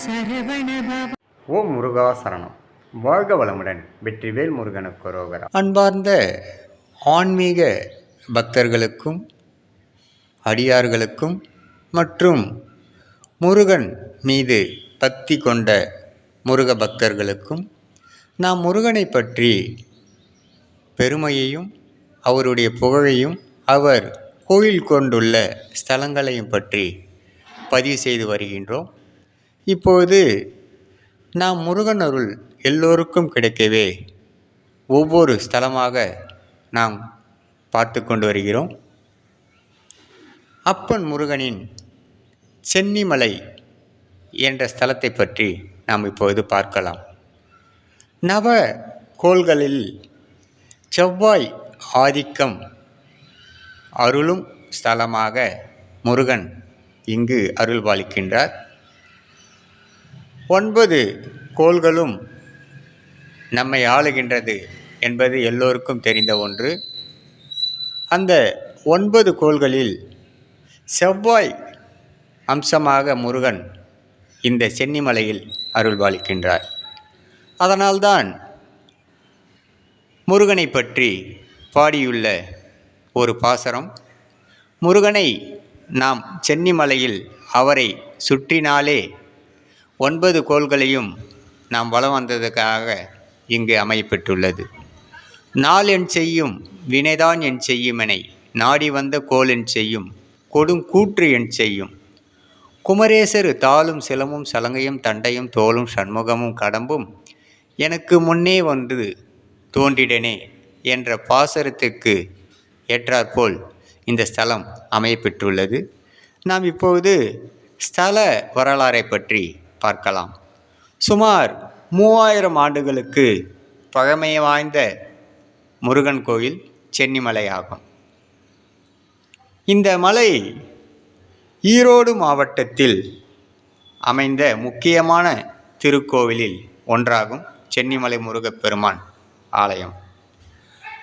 பவ ஓம் முருகா சரணம். வாழ்க வளமுடன் வெற்றிவேல் முருகனுக்கு ரோகரா. அன்பார்ந்த ஆன்மீக பக்தர்களுக்கும் அடியார்களுக்கும் மற்றும் முருகன் மீது பக்தி கொண்ட முருக பக்தர்களுக்கும் நாம் முருகனை பற்றி பெருமையையும் அவருடைய புகழையும் அவர் கோயில் கொண்டுள்ள ஸ்தலங்களையும் பற்றி பதிவு செய்து வருகின்றோம். இப்போது நாம் முருகன் அருள் எல்லோருக்கும் கிடைக்கவே ஒவ்வொரு ஸ்தலமாக நாம் பார்த்து கொண்டு வருகிறோம். அப்பன் முருகனின் சென்னிமலை என்ற ஸ்தலத்தை பற்றி நாம் இப்பொழுது பார்க்கலாம். நவ கோள்களில் செவ்வாய் ஆதிக்கம் அருளும் ஸ்தலமாக முருகன் இங்கு அருள்பாலிக்கின்றார். ஒன்பது கோள்களும் நம்மை ஆளுகின்றது என்பது எல்லோருக்கும் தெரிந்த ஒன்று. அந்த ஒன்பது கோள்களில் செவ்வாய் அம்சமாக முருகன் இந்த சென்னிமலையில் அருள்பாலிக்கின்றார். அதனால்தான் முருகனை பற்றி பாடியுள்ள ஒரு பாசரம் முருகனை நாம் சென்னிமலையில் அவரை சுற்றினாலே ஒன்பது கோள்களையும் நாம் வலம் வந்ததுக்காக இங்கு அமையப்பெற்றுள்ளது. நாள் என் செய்யும் வினைதான் என் செய்யுமெனை நாடி வந்த கோல் என் செய்யும் கொடும் கூற்று என் செய்யும். குமரேசரு தாளும் சிலமும் சலங்கையும் தண்டையும் தோளும் சண்முகமும் கடம்பும் எனக்கு முன்னே வந்து தோன்றிடனே என்ற பாசரத்துக்கு ஏற்றாற்போல் இந்த ஸ்தலம் அமையப்பெற்றுள்ளது. நாம் இப்பொழுது ஸ்தல வரலாறை பற்றி பார்க்கலாம். சுமார் மூவாயிரம் ஆண்டுகளுக்கு பழமை வாய்ந்த முருகன் கோயில் சென்னிமலை ஆகும் இந்த மலை ஈரோடு மாவட்டத்தில் அமைந்த முக்கியமான திருக்கோவிலில் ஒன்றாகும் சென்னிமலை முருகப்பெருமான் ஆலயம்.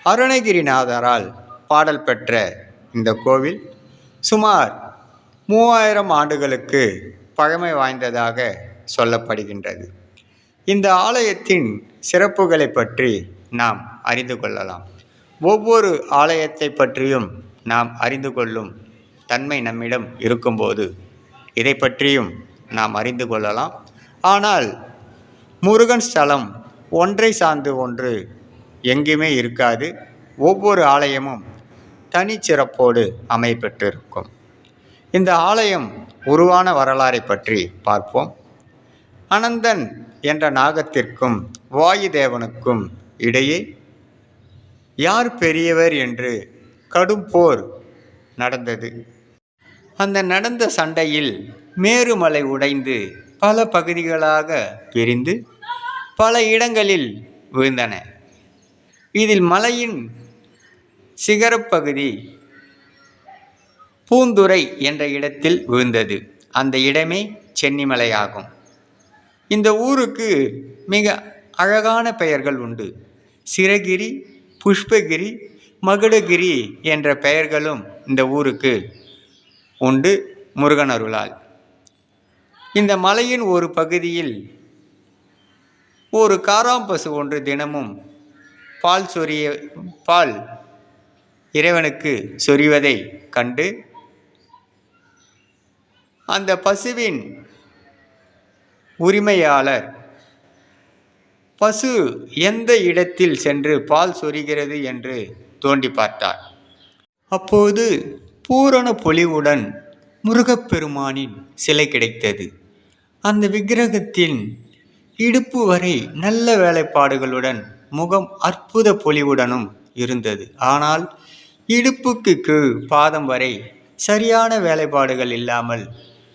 அருணகிரிநாதரால் பாடல் பெற்ற இந்த கோவில் சுமார் மூவாயிரம் ஆண்டுகளுக்கு பழமை வாய்ந்ததாக சொல்லப்படுகின்றது. இந்த ஆலயத்தின் சிறப்புகளை பற்றி நாம் அறிந்து கொள்ளலாம். ஒவ்வொரு ஆலயத்தை பற்றியும் நாம் அறிந்து கொள்ளும் தன்மை நம்மிடம் இருக்கும்போது இதை பற்றியும் நாம் அறிந்து கொள்ளலாம். ஆனால் முருகன் ஸ்தலம் ஒன்றை சார்ந்து ஒன்று எங்குமே இருக்காது. ஒவ்வொரு ஆலயமும் தனிச்சிறப்போடு அமைப்பெற்றிருக்கும் இந்த ஆலயம் உருவான வரலாறை பற்றி பார்ப்போம். அனந்தன் என்ற நாகத்திற்கும் வாயுதேவனுக்கும் இடையே யார் பெரியவர் என்று கடும் போர் நடந்தது. அந்த நடந்த சண்டையில் மேருமலை உடைந்து பல பகுதிகளாக பிரிந்து பல இடங்களில் விழுந்தன. இதில் மலையின் சிகரப்பகுதி பூந்துரை என்ற இடத்தில் விழுந்தது. அந்த இடமே சென்னிமலையாகும். இந்த ஊருக்கு மிக அழகான பெயர்கள் உண்டு. சிறகிரி புஷ்பகிரி மகுடகிரி என்ற பெயர்களும் இந்த ஊருக்கு உண்டு முருகன் அருளால். இந்த மலையின் ஒரு பகுதியில் ஒரு காராம்பசு ஒன்று தினமும் பால் சொரிய பால் இறைவனுக்கு சொரிவதை கண்டு அந்த பசுவின் உரிமையாளர். பசு எந்த இடத்தில் சென்று பால் சொரிகிறது என்று தோண்டி பார்த்தார். அப்போது பூரண பொலிவுடன் முருகப்பெருமானின் சிலை கிடைத்தது. அந்த விக்கிரகத்தின் இடுப்பு வரை நல்ல வேலைப்பாடுகளுடன் முகம் அற்புத பொலிவுடனும் இருந்தது. ஆனால் இடுப்புக்கு கீழ் பாதம் வரை சரியான வேலைப்பாடுகள் இல்லாமல்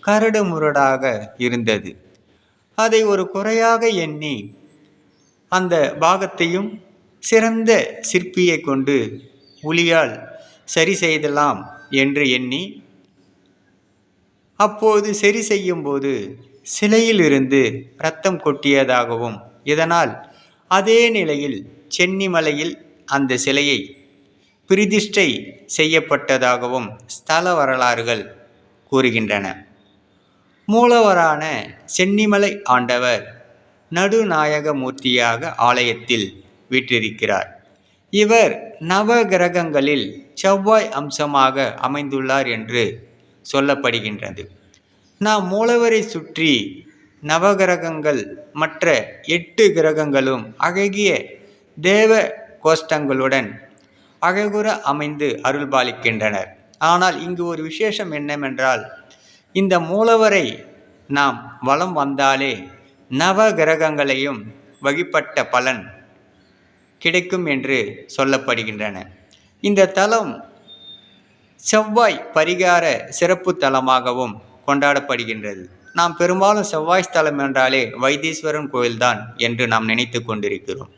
கரடுமுரடாக இருந்தது. அதை ஒரு குறையாக எண்ணி அந்த பாகத்தையும் சிறந்த சிற்பியை கொண்டு உளியால் சரி செய்தலாம் என்று எண்ணி அப்போது சரி செய்யும்போது சிலையிலிருந்து இரத்தம் கொட்டியதாகவும் இதனால் அதே நிலையில் சென்னிமலையில் அந்த சிலையை பிரதிஷ்டை செய்யப்பட்டதாகவும் ஸ்தல வரலாறுகள் கூறுகின்றன. மூலவரான சென்னிமலை ஆண்டவர் நடுநாயக மூர்த்தியாக ஆலயத்தில் வீற்றிருக்கிறார். இவர் நவகிரகங்களில் செவ்வாய் அம்சமாக அமைந்துள்ளார் என்று சொல்லப்படுகின்றது. நாம் மூலவரை சுற்றி நவகிரகங்கள் மற்ற எட்டு கிரகங்களும் அழகிய தேவ கோஷ்டங்களுடன் அழகுற அமைந்து அருள்பாலிக்கின்றனர். ஆனால் இங்கு ஒரு விசேஷம் என்னவென்றால் இந்த மூலவரை நாம் வலம் வந்தாலே நவகிரகங்களையும் வழிபட்ட பலன் கிடைக்கும் என்று சொல்லப்படுகின்றன. இந்த தலம் செவ்வாய் பரிகார சிறப்பு தலமாகவும் கொண்டாடப்படுகின்றது. நாம் பெரும்பாலும் செவ்வாய் ஸ்தலம் என்றாலே வைத்தீஸ்வரன் கோயில்தான் என்று நாம் நினைத்து கொண்டிருக்கிறோம்.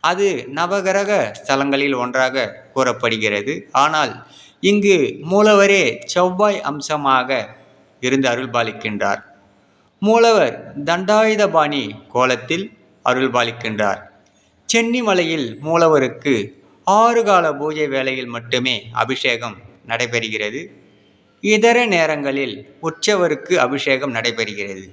அது நவகிரக ஸ்தலங்களில் ஒன்றாக கூறப்படுகிறது. ஆனால் இங்கு மூலவரே செவ்வாய் அம்சமாக இருந்து அருள்பாலிக்கின்றார். மூலவர் தண்டாயுதபாணி கோலத்தில் அருள்பாலிக்கின்றார். சென்னிமலையில் மூலவருக்கு ஆறு கால பூஜை வேளையில் மட்டுமே அபிஷேகம் நடைபெறுகிறது. இதர நேரங்களில் உற்சவருக்கு அபிஷேகம் நடைபெறுகிறது.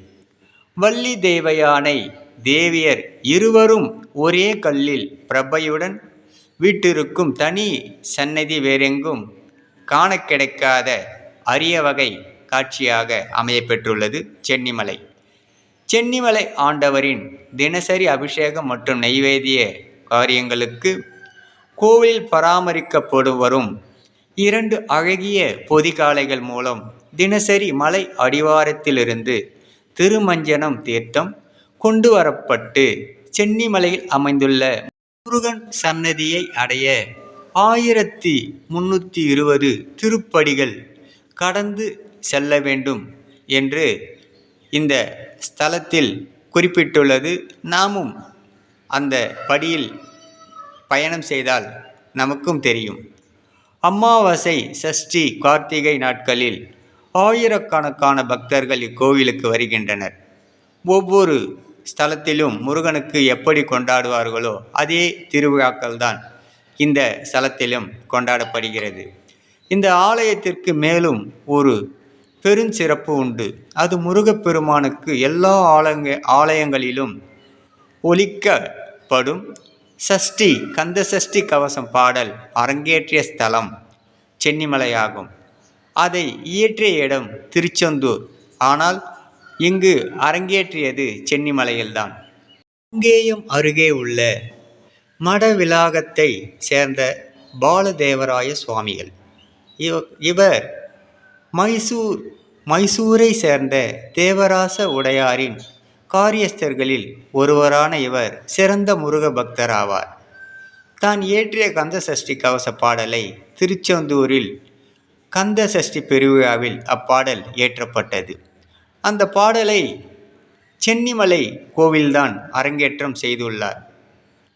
வள்ளி தேவயானை தேவியர் இருவரும் ஒரே கல்லில் பிரபையுடன் வீட்டிருக்கும் தனி சன்னதி வேறெங்கும் காண கிடைக்காத அரிய வகை காட்சியாக அமையப்பெற்றுள்ளது சென்னிமலை. சென்னிமலை ஆண்டவரின் தினசரி அபிஷேகம் மற்றும் நைவேத்திய காரியங்களுக்கு கோவில் பராமரிக்கப்படும் வரும் இரண்டு அழகிய பொதிகாலைகள் மூலம் தினசரி மலை அடிவாரத்திலிருந்து திருமஞ்சனம் தீர்த்தம் கொண்டு வரப்பட்டு சென்னிமலையில் அமைந்துள்ள முருகன் சன்னதியை அடைய ஆயிரத்தி முன்னூற்றி இருபது திருப்படிகள் கடந்து செல்ல வேண்டும் என்று இந்த ஸ்தலத்தில் குறிப்பிட்டுள்ளது நாமும் அந்த படியில் பயணம் செய்தால் நமக்கும் தெரியும். அமாவாசை சஷ்டி கார்த்திகை நாட்களில் ஆயிரக்கணக்கான பக்தர்கள் இக்கோவிலுக்கு வருகின்றனர். ஒவ்வொரு ஸ்தலத்திலும் முருகனுக்கு எப்படி கொண்டாடுவார்களோ அதே திருவிழாக்கள் தான் இந்த ஸ்தலத்திலும் கொண்டாடப்படுகிறது. இந்த ஆலயத்திற்கு மேலும் ஒரு பெருஞ்சிறப்பு உண்டு. அது முருகப்பெருமானுக்கு எல்லா ஆலங்க ஆலயங்களிலும் ஒலிக்கப்படும் சஷ்டி கந்த சஷ்டி கவசம் பாடல் அரங்கேற்றிய ஸ்தலம் சென்னிமலையாகும். அதை இயற்றிய இடம் திருச்செந்தூர். ஆனால் இங்கு அரங்கேற்றியது சென்னிமலையில்தான். அங்கேயும் அருகே உள்ள மடவிலாகத்தை சேர்ந்த பாலதேவராய சுவாமிகள். இவ இவர் மைசூர் மைசூரை சேர்ந்த தேவராச உடையாரின் காரியஸ்தர்களில் ஒருவரான இவர் சிறந்த முருக பக்தராவார் தான் இயற்றிய கந்த சஷ்டி கவச பாடலை திருச்செந்தூரில் கந்த சஷ்டி பெருவிழாவில் அப்பாடல் இயற்றப்பட்டது. அந்த பாடலை சென்னிமலை கோவில்தான் அரங்கேற்றம் செய்துள்ளார்.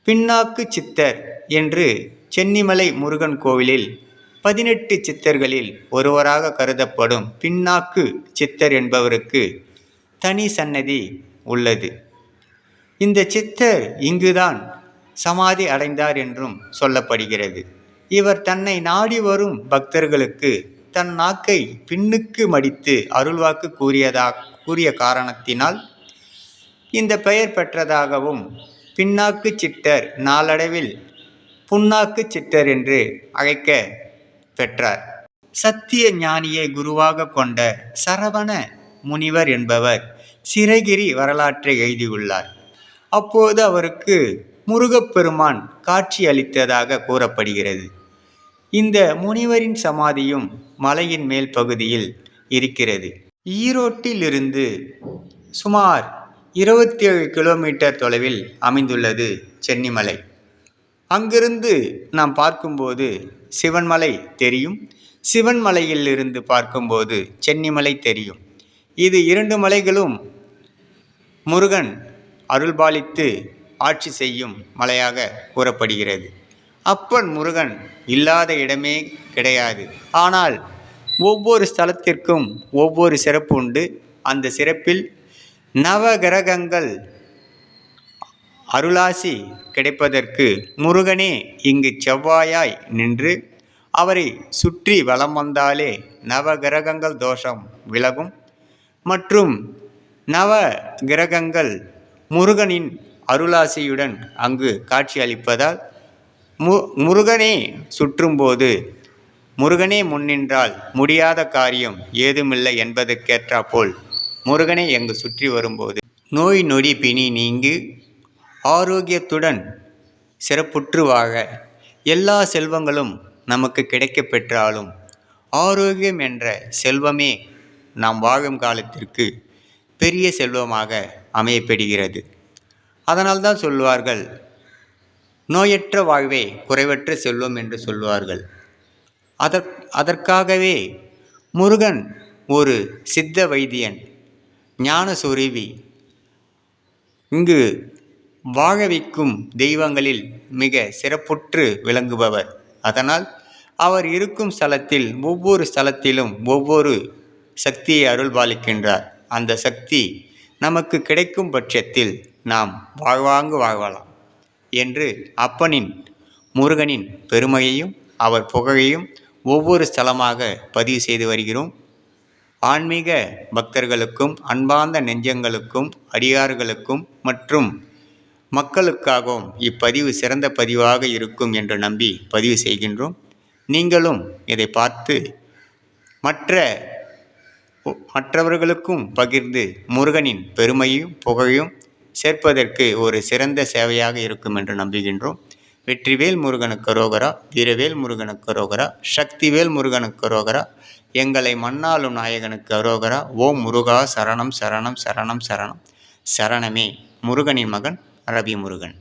பின்னாக்கு சித்தர் என்று சென்னிமலை முருகன் கோவிலில் பதினெட்டு சித்தர்களில் ஒருவராக கருதப்படும் பின்னாக்கு சித்தர் என்பவருக்கு தனி சன்னதி உள்ளது. இந்த சித்தர் இங்குதான் சமாதி அடைந்தார் என்றும் சொல்லப்படுகிறது. இவர் தன்னை நாடி வரும் பக்தர்களுக்கு தன் நாக்கை பின்னுக்கு மடித்து அருள்வாக்கு கூறியதா கூறிய காரணத்தினால் இந்த பெயர் பெற்றதாகவும் பின்னாக்கு சித்தர் நாளடைவில் புன்னாக்கு சித்தர் என்று அழைக்க பெற்றார் சத்திய ஞானியை குருவாக கொண்ட சரவண முனிவர் என்பவர் சிறகிரி வரலாற்றை எழுதியுள்ளார். அப்போது அவருக்கு முருகப்பெருமான் காட்சி அளித்ததாக கூறப்படுகிறது. இந்த முனிவரின் சமாதியும் மலையின் மேல் பகுதியில் இருக்கிறது. ஈரோட்டிலிருந்து சுமார் இருபத்தி ஏழு கிலோமீட்டர் தொலைவில் அமைந்துள்ளது சென்னிமலை. அங்கிருந்து நாம் பார்க்கும்போது சிவன்மலை தெரியும். சிவன்மலையில் இருந்து பார்க்கும்போது சென்னிமலை தெரியும். இது இரண்டு மலைகளும் முருகன் அருள்பாலித்து ஆட்சி செய்யும் மலையாக கூறப்படுகிறது. அப்பன் முருகன் இல்லாத இடமே கிடையாது. ஆனால் ஒவ்வொரு ஸ்தலத்திற்கும் ஒவ்வொரு சிறப்பு உண்டு. அந்த சிறப்பில் நவகிரகங்கள் அருளாசி கிடைப்பதற்கு முருகனே இங்கு செவ்வாயாய் நின்று அவரை சுற்றி வலம் வந்தாலே நவகிரகங்கள் தோஷம் விலகும். மற்றும் நவ கிரகங்கள் முருகனின் அருளாசியுடன் அங்கு காட்சியளிப்பதால் மு முருகனே சுற்றும்போது முருகனே முன்னின்றால் முடியாத காரியம் ஏதுமில்லை என்பதற்கேற்றாற்போல் முருகனே எங்கு சுற்றி வரும்போது நோய் நொடி பிணி நீங்கு ஆரோக்கியத்துடன் சிறப்புற்று வாழ எல்லா செல்வங்களும் நமக்கு கிடைக்கப் பெற்றாலும் ஆரோக்கியம் என்ற செல்வமே நாம் வாழும் காலத்திற்கு பெரிய செல்வமாக அமையப்படுகிறது அதனால்தான் சொல்வார்கள் நோயற்ற வாழ்வே குறைவற்ற செல்வம் என்று சொல்வார்கள். அதற் அதற்காகவே முருகன் ஒரு சித்த வைத்தியன் ஞான இங்கு வாழ வைக்கும் தெய்வங்களில் மிக சிறப்புற்று விளங்குபவர். அதனால் அவர் இருக்கும் ஸ்தலத்தில் ஒவ்வொரு ஸ்தலத்திலும் ஒவ்வொரு சக்தியை அருள்பாலிக்கின்றார். அந்த சக்தி நமக்கு கிடைக்கும் பட்சத்தில் நாம் வாழ்வாங்கு வாழலாம் என்று அப்பனின் முருகனின் பெருமையையும் அவர் புகழையும் ஒவ்வொரு ஸ்தலமாக பதிவு செய்து வருகிறோம். ஆன்மீக பக்தர்களுக்கும் அன்பார்ந்த நெஞ்சங்களுக்கும் அடியார்களுக்கும் மற்றும் மக்களுக்காகவும் இப்பதிவு சிறந்த பதிவாக இருக்கும் என்று நம்பி பதிவு செய்கின்றோம். நீங்களும் இதை பார்த்து மற்ற மற்றவர்களுக்கும் பகிர்ந்து முருகனின் பெருமையும் புகழையும் சேர்ப்பதற்கு ஒரு சிறந்த சேவையாக இருக்கும் என்று நம்புகின்றோம். வெற்றிவேல் முருகனுக்கு ரோகரா வீரவேல் முருகனுக்கு ரோகரா சக்திவேல் முருகனுக்கு ரோகரா எங்களை மண்ணாளும் நாயகனுக்கு ரோகரா ஓம் முருகா சரணம் சரணம் சரணம் சரணம். சரணமே முருகனின் மகன் ரவி முருகன்